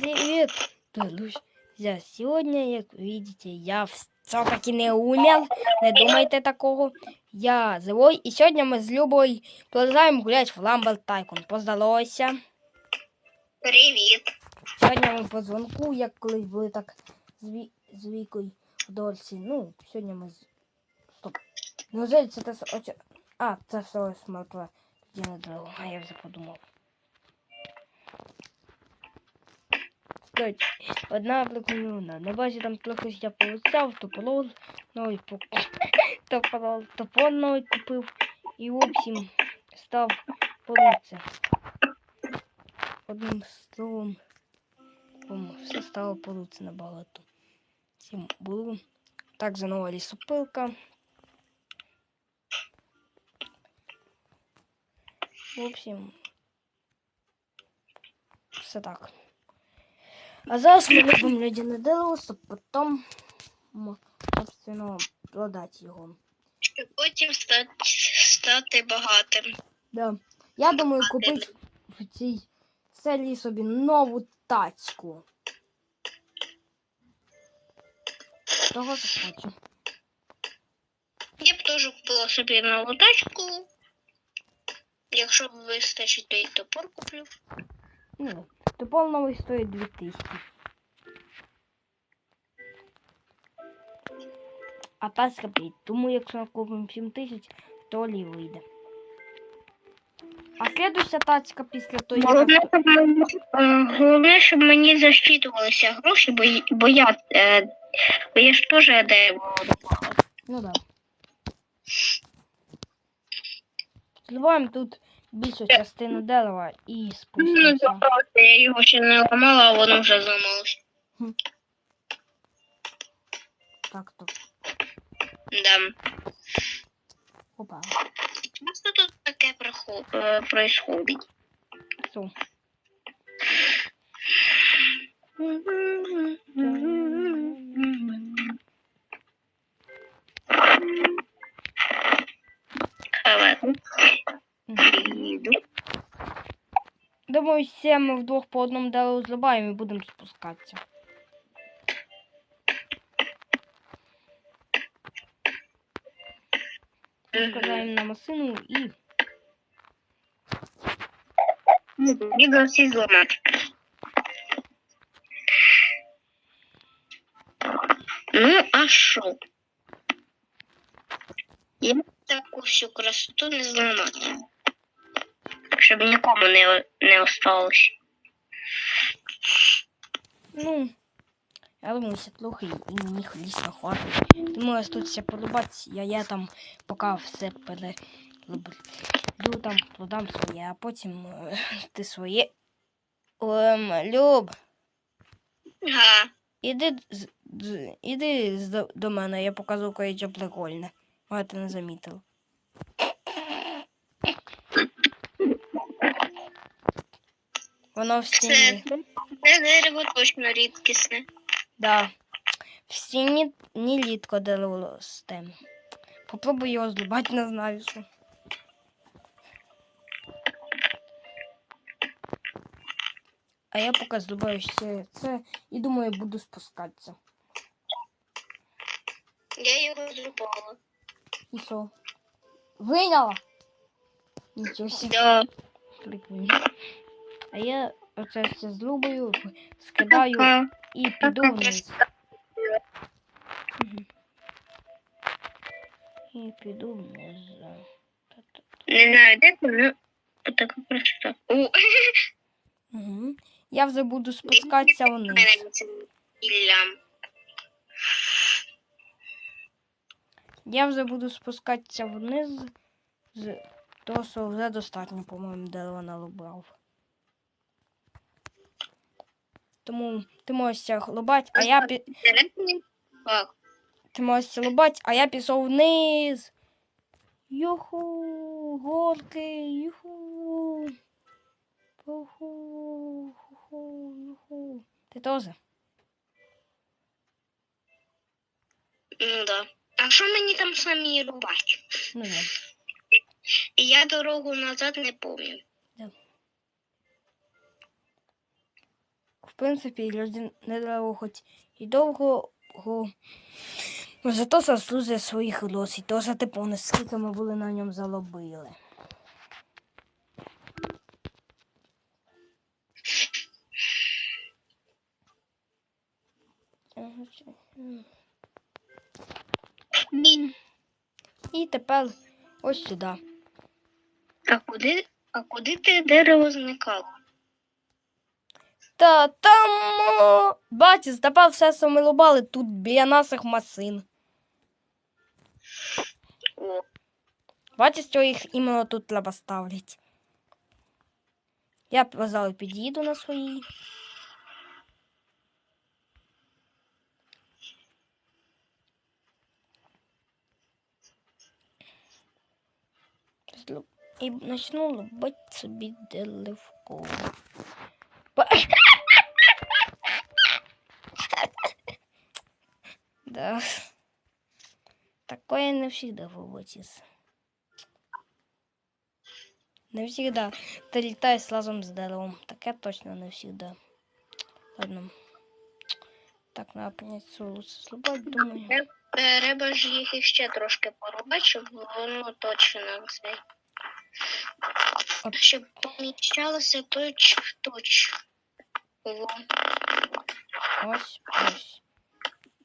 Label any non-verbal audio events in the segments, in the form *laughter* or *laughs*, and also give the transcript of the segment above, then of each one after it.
Привет, друзья. Сегодня, как видите, я все-таки не умел. Не думайте такого. Я злой. І сьогодні ми з Любою продовжаємо гуляти в Ламбер Тайкун. Поздоровайся. Привіт. Сьогодні ми по дзвонку, як колись були так з, з Вікою в Дольці. Ну, сьогодні ми з... Стоп. Неужели це те... с- оце- А, це все мертве. Тоді не дрова, а я вже подумав. Стоять. Одна прикольна. На базі там трохи я полицяв, топорол новий по... *coughs* топорол, топор новий купив. І общем став полиця. Одним словом, все стало полиця набагато. Всім було. Так, заново лісопилка. В общем, все так. А зараз ми робимо ледяне дерево, щоб потім, собственно, продати його. Щоб потім стати, стати багатим. Да. Я думаю купити в цій серії собі нову тачку. Того що хочу. Я б теж купила собі нову тачку. Якщо вистачить, то і топор куплю. Ну, топор новий стоїть 2000. А тачка 5. Тому якщо купимо 7000, то лі вийде. А слідуюча тачка після тої. Головне, е, головне, щоб мені засчитувалися гроші, бо, бо я, е, бо я ж теж дерево добувала. Ну да. Зливаємо тут більшу частину дерева і Ну, спустимося. я його ще не ламала, а воно вже зламалося. Так, то. Да. Опа. Часто тут таке прохо- е, происходить. Все. Халату. Їду. Думаю, все ми вдвох по одному дереву зливаємо і будемо спускатися. Складаємо на машину і Відео всі зламати. Ну, а що? Я таку всю красоту не зламати. Щоб нікому не, не осталось. Ну, я думаю, все плохо і мені дійсно хватить. Ти можеш тут все подобатися, а я там поки все перероблю, там продам своє, а потім е, ти своє. Ем, Люб, Ага. іди, іди з- до, до мене, я покажу кое-що прикольне. А ти не замітив. Воно в Це, стіні. це дерево точно рідкісне. Да. В стіні не літко дерево росте. Попробуй його зрубати, не знаю що. А я поки зрубаю ще це і думаю, буду спускатися. Я його зрубала. І що? Вийняла? Нічого собі. Да. Прикольно. А я оце все зрубаю, скидаю і піду вниз. І піду вниз. Не знаю, де ну, така красота. Угу. Я вже буду спускатися вниз. Я вже буду спускатися вниз з того, що вже достатньо, по-моєму, дерева налобрав. Тому ти можеш ся а я пі... Ти можеш ся а я пішов вниз. Юху, горки, юху. Юху, юху, юху. Ти теж? Ну да. А що мені там самі рубати? Ну, да. Я дорогу назад не пам'ятаю. Принципі, людина дерево хоч і довго, го- зато заслужує своїх досить. То за типу, наскільки ми були на ньому залобили. Блін. І тепер ось сюди. А куди, а куди те дерево зникало? Та там, бачиш, тепер все, лобали тут біля наших машин. О, Бачиш, що їх іменно тут треба ставлять. Я пожалуй, під'їду на своїй. І почну лобати собі деливку. Ба- Да. Такое не всегда получится. Не всегда. Ты разом с деревом. Таке точно не всегда. Ладно. Так, надо понять, лучше зробити, думаю. треба ж їх іще трошки порубати, щоб воно точно це. От. Щоб поміщалося точ в точ. Ось, ось.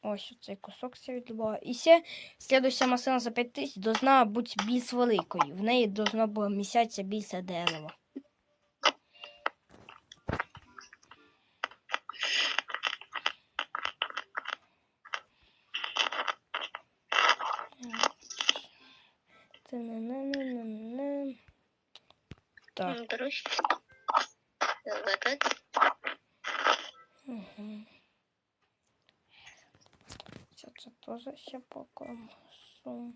Ось цей кусок все відлюбав. І ще слідуюча машина за 5 тисяч должна бути більш великою. В неї должно було місятися більше дерева. Так. Угу. Це, теж ще покромсу.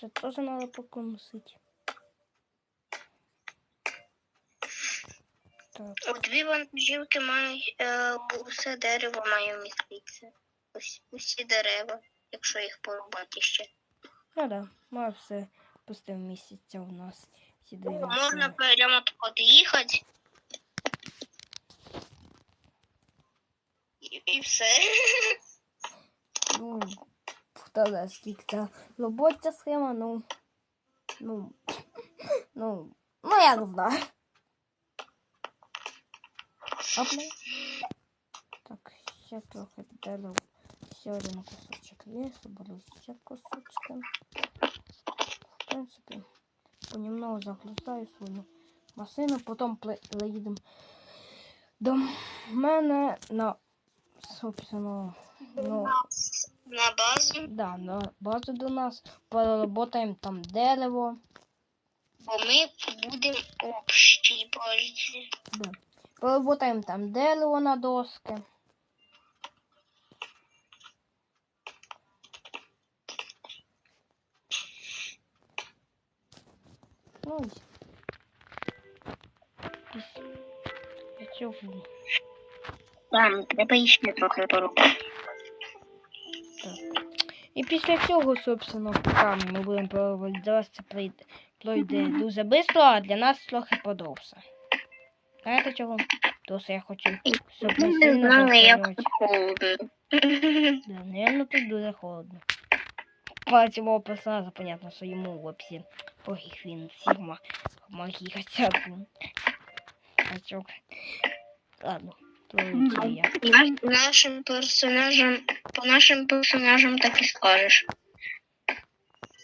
Це теж треба покромсити. Так, дві вантажівки мають е, усе дерево має вміститися. Ось усі дерева, якщо їх порубати ще. ну да, має все пусте місяця у нас. Всі дві Можна прямо так от їхати. І, все. *laughs* Ну, та скільки це робота схема, ну, ну, ну, ну, я не знаю. Опа. Так, ще трохи дерева. Ще один кусочок лісу, буду ще кусочки. В принципі, понемногу загрузаю свою машину, потім приїдемо до мене на, собственно, ну, На базу, Да, на базу до нас. Поработаємо там дерево. бо ми будемо общій базі. Да. Поработаємо там дерево на доски. Ну. Ось. Я цього. Там треба ще трохи порубати. Так. І після цього, собственно, поки ми будемо вас це прийде, пройде дуже швидко, а для нас трохи подовше. Знаєте чого? Тому що я хочу, щоб Ми не знали, як тут холодно. Да, наверное, тут дуже холодно. Цього персонажа, понятно, що йому вообще пофіг він Сігма, магії хоча б. Качок. Пролетів я. Нашим персонажам, по нашим персонажам так і скажеш.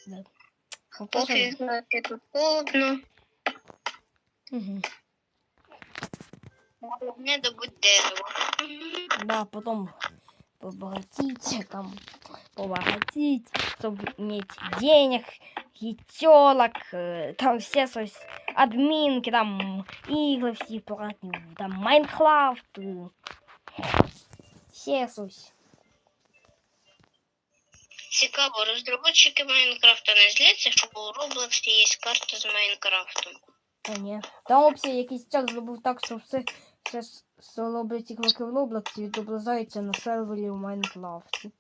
Ну, Поки знаєте, тут холодно, Угу. головне добудь дерево. Да, потом побогатить, там, побогатить, чтобы иметь денег, и телок, э, там все сос- админки, там игры все платные, там Майнкрафт, э, все сось. Цікаво, розробники Майнкрафта не зляться, що у Роблоксі є карта з Майнкрафтом. А ні. Там вообще якийсь час зробив так, що все, все с- що роблять ігроки в Роблоксі, відображається на сервері в Майнкрафті.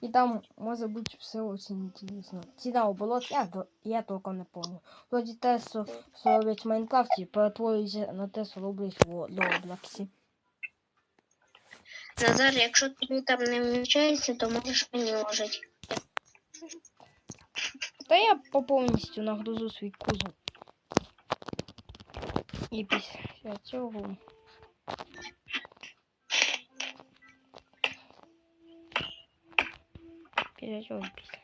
І там може бути все дуже інтересно. Цікаво було, я, я толком не пам'ятаю. Вроді те, що роблять в Майнкрафті, перетворюється на те, що роблять в Роблоксі. Назар, якщо тобі там не вмічається, то можеш мені ложити. Та я по повністю нагрузу свій кузов. І після цього. Після цього, після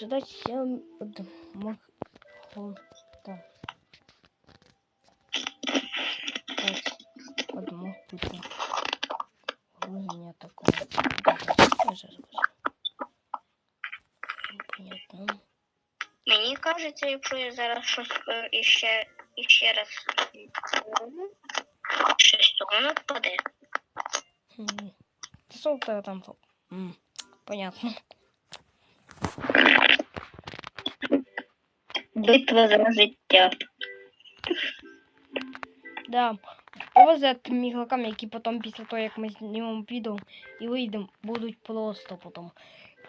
Задать всем одного. Так. Пять одного пути. Грузення такого. Я зараз скажу. Понятно. Мені кажеться, якщо я зараз щось е, іще, іще раз зроблю, щось то воно впаде. М. Та що в тебе там? М, Понятно. Битва за життя. Да. Повезе тим ігрокам, які потім після того, як ми знімемо відео і вийдемо, будуть просто потім.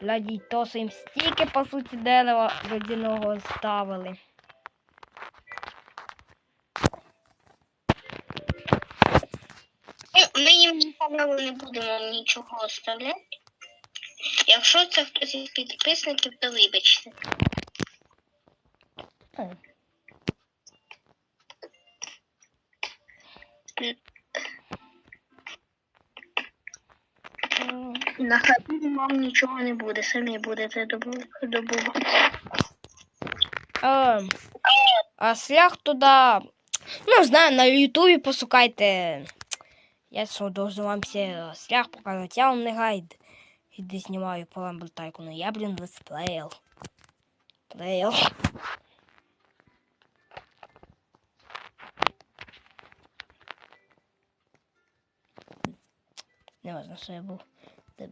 Глядіть, то що їм стільки, по суті, дерева водяного ставили. Ну, Ми їм ніколи не будемо нічого оставляти. Якщо це хтось із підписників, то вибачте. М, На хату вам нічого не буде, самі будете добу- добувати. А, а шлях туди. Ну, знаю, на Ютубі пошукайте. Я що должен вам все шлях показати. Я вам не гайд. Іди знімаю по ламбертайкуну. Я, блін, летсплеїв. Плеїв. Не важно, що я був. Де-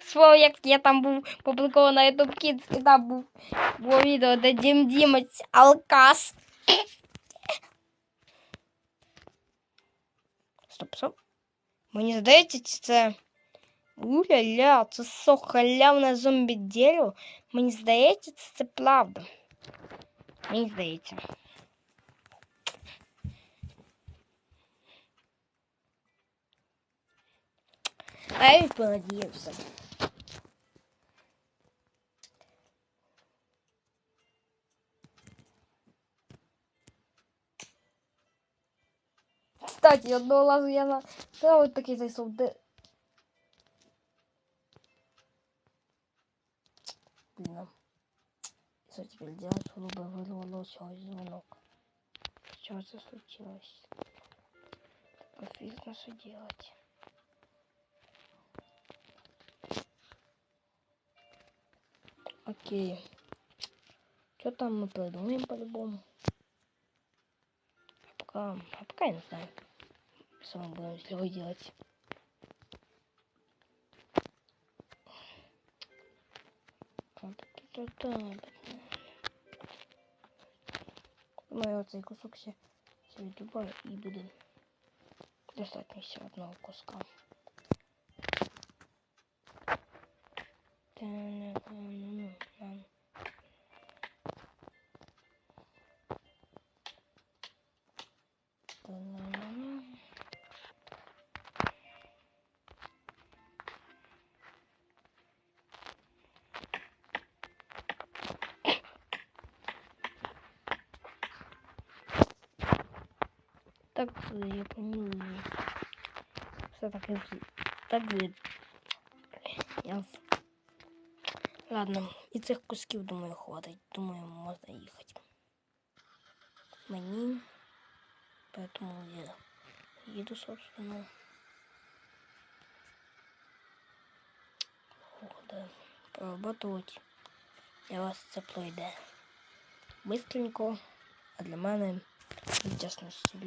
Слово, як я там був публікований на YouTube Kids, і там був, було відео, де Дім Дімець Алкас. Стоп, стоп. Мені здається, чи це. Уля-ля, це со халявне зомбі дерево. Мені здається, це, це правда. Мені здається. А я й понадіявся. Кстати, одного разу я на це от такий зайшов, де. Блин. Что теперь делать, чтобы вырвало свой звонок? Что это случилось? Конфликтно что делать? Окей. Что там мы придумаем по-любому? А пока, а пока я не знаю, мы будем с Лёгой делать. Думаю, оцей кусок ще ще відрубаю і буде достатньо ще одного куска. Я помилую. Все таки з- так ви. Я... Ладно, і цих кусків, думаю, хватить. Думаю, можна їхати. Мені. Поэтому я їду, собственно. Ох, да. Поработать. Я вас це пройде. бистренько, а для мене в частності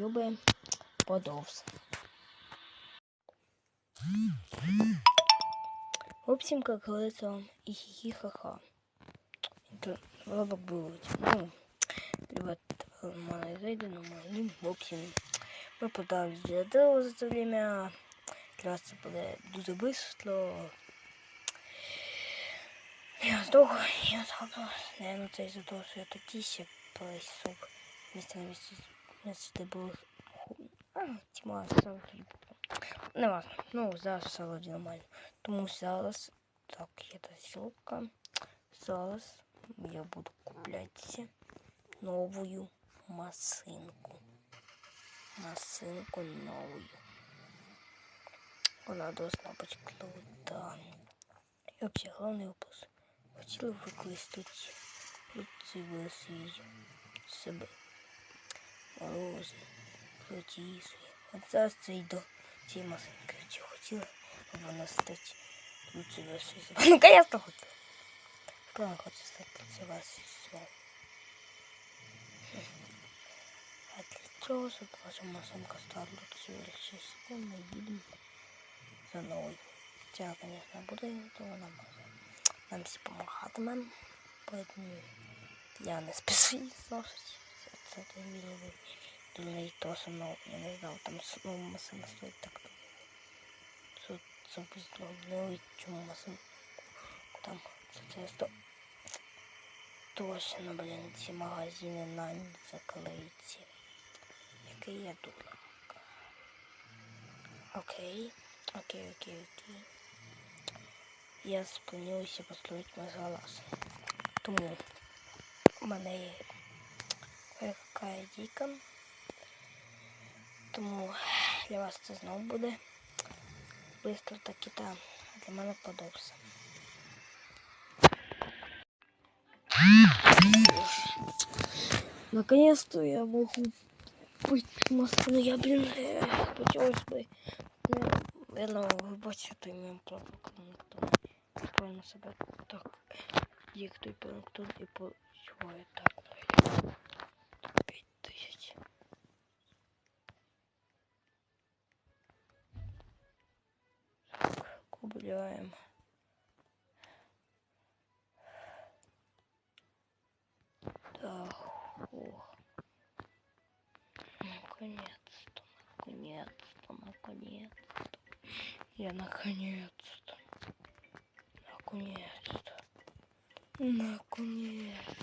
любить подовж. В общем, как говорится, и хихи-ха-ха. Это робок будет. Ну, привет, моя зайда, но моя В общем, ми подали для дерева за це время. Для вас це буде дуже быстро. Я довго, я згадав. Наверное, це із-за того, що я тотіся пройшов. Місце на місці, місце, де було ху- а, тьма, сало Не важно. Ну, зараз все вроді нормально. Тому зараз, так, є та сілка. Зараз я буду купляти новую машинку. Машинку новую. Вона должна быть крута. И вообще, главный вопрос. Хотіли б використати ці версії себе. Морози, Протіси. От зараз це й до цієї машинки. Чи хотіла б вона стати версією себе? Наконец-то хотіла. Правда, хочу стати версією себе. А для чого, щоб ваша машинка стала лучшей версією себе, ми їдемо за новою. Ця, конечно, буде, то вона може нам всі помагатиме. Поэтому я не спешу зносить. Це той міловий. До неї теж новий. Я не знав, там знову машина стоїть так. Це, це бездомно. Чому машина? Там це часто точно, блін, ці магазини на ніч заклеїться. Який я дурак. Окей. Окей, окей, окей. Я сплануюся построїти мегалас. Тому в мене є така ідейка. Тому для вас це знову буде. Бистро так і та для мене подобається. Наконец-то я могу быть машину. Я, блин, э, хотелось бы Наверное, ви бачите ім'я правда, коли ніхто не правильно себе так. Як той панктон і почуває так. Так, купляємо. Так, ох. Наконец-то, наконец-то, наконец-то. Я наконец-то. Наконец-то. Наконец.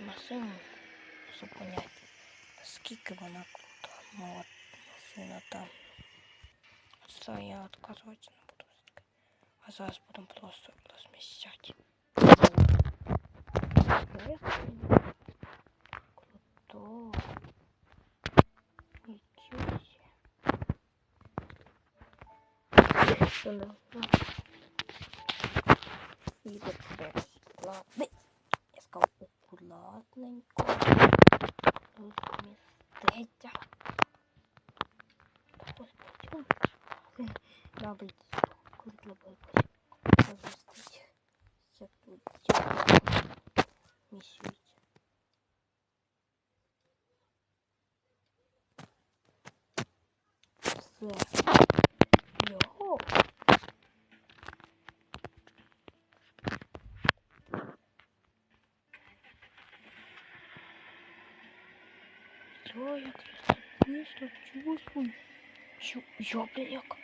машину, щоб поняти, наскільки вона крута. Ну от машина там. От це я відказуватися не буду. А зараз будемо просто розміщати. Круто. Нічого себе. Що не І тепер складний. Я сказав Акуратненько. Розміститься. Господи. Навіть круто якось розмістити. Це тут місюється. Все. Його. Я як я чувствую, що я, блін, як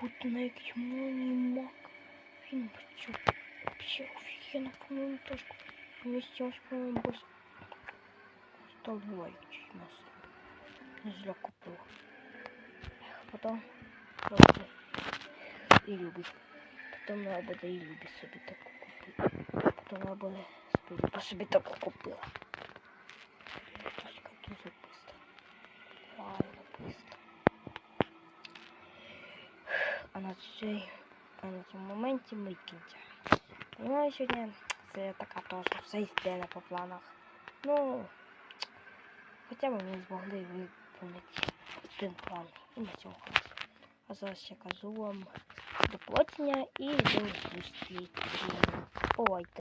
будто на якийсь молній мак. Він почув Вообще офигенно, по-моему, тоже. Вместе, по-моему, больше. Столбуючий нас. Не зря купила. Потом просто і любить. Потім вона буде і любить собі таку купити. Потім вона буде собі, собі таку купила. Тачка дуже быстро. Реально быстро. А на цей, а на цьому моменті ми кінчаємо. Ну, і сьогодні це така теж все йде по планах. Ну, хоча б ми змогли выполнить один план. І на цьому. А зараз я кажу вам до побачення і до зустрічі. Бувайте.